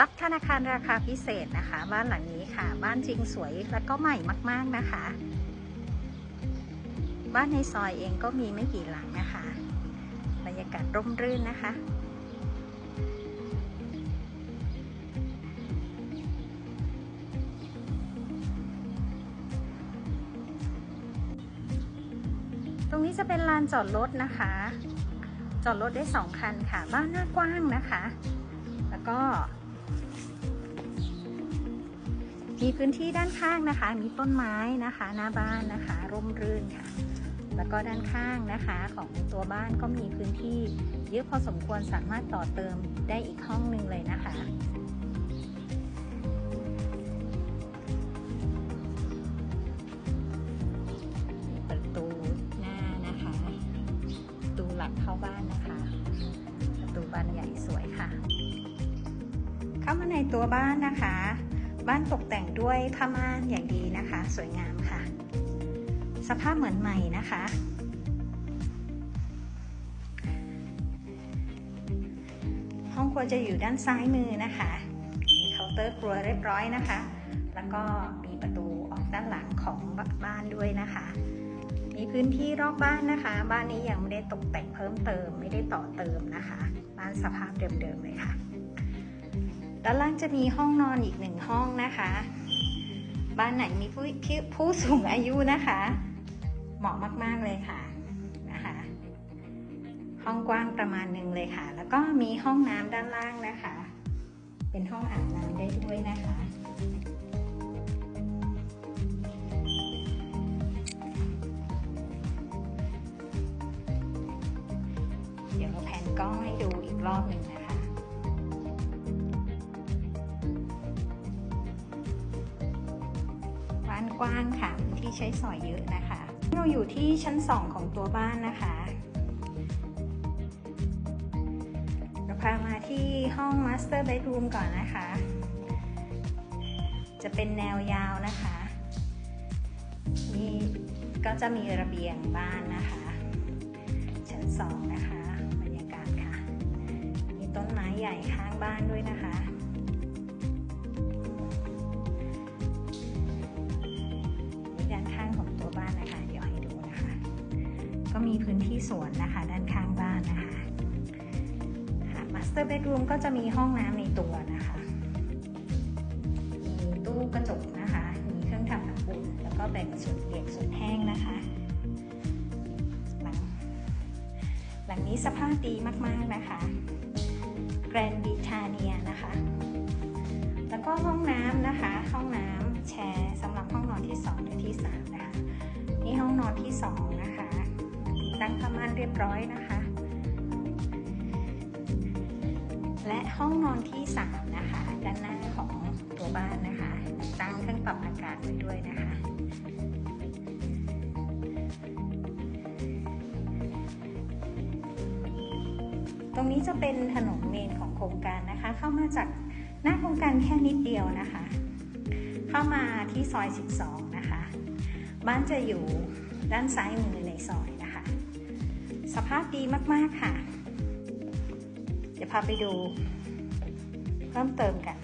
ซับธนาคารราคาพิเศษนะคะ บ้านหลังนี้ค่ะ บ้านจริงสวยและก็ใหม่มาก ๆนะคะ บ้านในซอยเองก็มีไม่กี่หลังนะคะ บรรยากาศร่มรื่นนะคะตรงนี้จะเป็นลานจอดรถนะคะ จอดรถได้สองคันค่ะ บ้านหน้ากว้างนะคะ แล้วก็ มีพื้นที่ด้านข้างนะคะ มีต้นไม้นะคะหน้าบ้านนะคะร่มรื่นค่ะ แล้วก็ด้านข้างนะคะของตัวบ้านก็มีพื้นที่เยอะพอสมควรสามารถต่อเติมได้อีกห้องหนึ่งเลยนะคะประตูหน้านะคะประตูหลักเข้าบ้านนะคะ ประตูบานใหญ่สวยค่ะ เข้ามาในตัวบ้านนะคะ บ้านตกแต่งด้วยผ้าม่านอย่างดีนะคะ สวยงามค่ะ สภาพเหมือนใหม่นะคะ ห้องครัวจะอยู่ด้านซ้ายมือนะคะมีเคาน์เตอร์ครัวเรียบร้อยนะคะ แล้วก็มีประตูออกด้านหลังของบ้านด้วยนะคะ มีพื้นที่รอบบ้านนะคะ บ้านนี้ยังไม่ได้ตกแต่งเพิ่มเติม ไม่ได้ต่อเติมนะคะ บ้านสภาพเดิมๆเลยค่ะ ด้านล่างจะมีห้องนอนอีกหนึ่งห้องนะคะ บ้านไหนมีผู้ผู้สูงอายุนะคะ เหมาะมากๆเลยค่ะนะคะ ห้องกว้างประมาณหนึ่งเลยค่ะ แล้วก็มีห้องน้ำด้านล่างนะคะ เป็นห้องอาบน้ำได้ด้วยนะคะเดี๋ยวเราแผนกล้องให้ดูอีกรอบหนึ่งนะ กว้างค่ะที่ใช้สอยเยอะนะคะ เราอยู่ที่ชั้น 2 ของตัวบ้านนะคะเราพามาที่ห้อง Master Bedroom ก่อนนะคะ จะเป็นแนวยาวนะคะมีก็จะมีระเบียงบ้านนะคะ ชั้น 2 นะคะบรรยากาศค่ะ มีต้นไม้ใหญ่ข้างบ้านด้วยนะคะ ก็มีพื้นที่สวนนะคะ ด้านข้างบ้านนะคะมาสเตอร์เบดรูมก็จะมีห้องน้ำในตัวนะคะ มีตู้กระจกนะคะ มีเครื่องทำน้ำอุ่น แล้วก็แบ่งส่วนเปียกส่วนแห้งนะคะ หลังหลังนี้สภาพดีมากๆนะคะแกรนด์บีทาเนียนะคะ แล้วก็ห้องน้ำนะคะ ห้องน้ำแชร์สำหรับห้องนอนที่2และที่ 3 นะคะ นี่ห้องนอนที่ 2 ตั้งผ้าม่านเรียบร้อยนะคะ และห้องนอนที่ 3 นะคะ ด้านหน้าของตัวบ้านนะคะ ตั้งเครื่องปรับอากาศไว้ด้วยนะคะตรงนี้จะเป็นถนนเมนของโครงการนะคะ เข้ามาจากหน้าโครงการแค่นิดเดียวนะคะ เข้ามาที่ซอย 12 นะคะ บ้านจะอยู่ด้านซ้ายมือในซอย สภาพดีมากๆค่ะ เดี๋ยวพาไปดู เพิ่มเติมกัน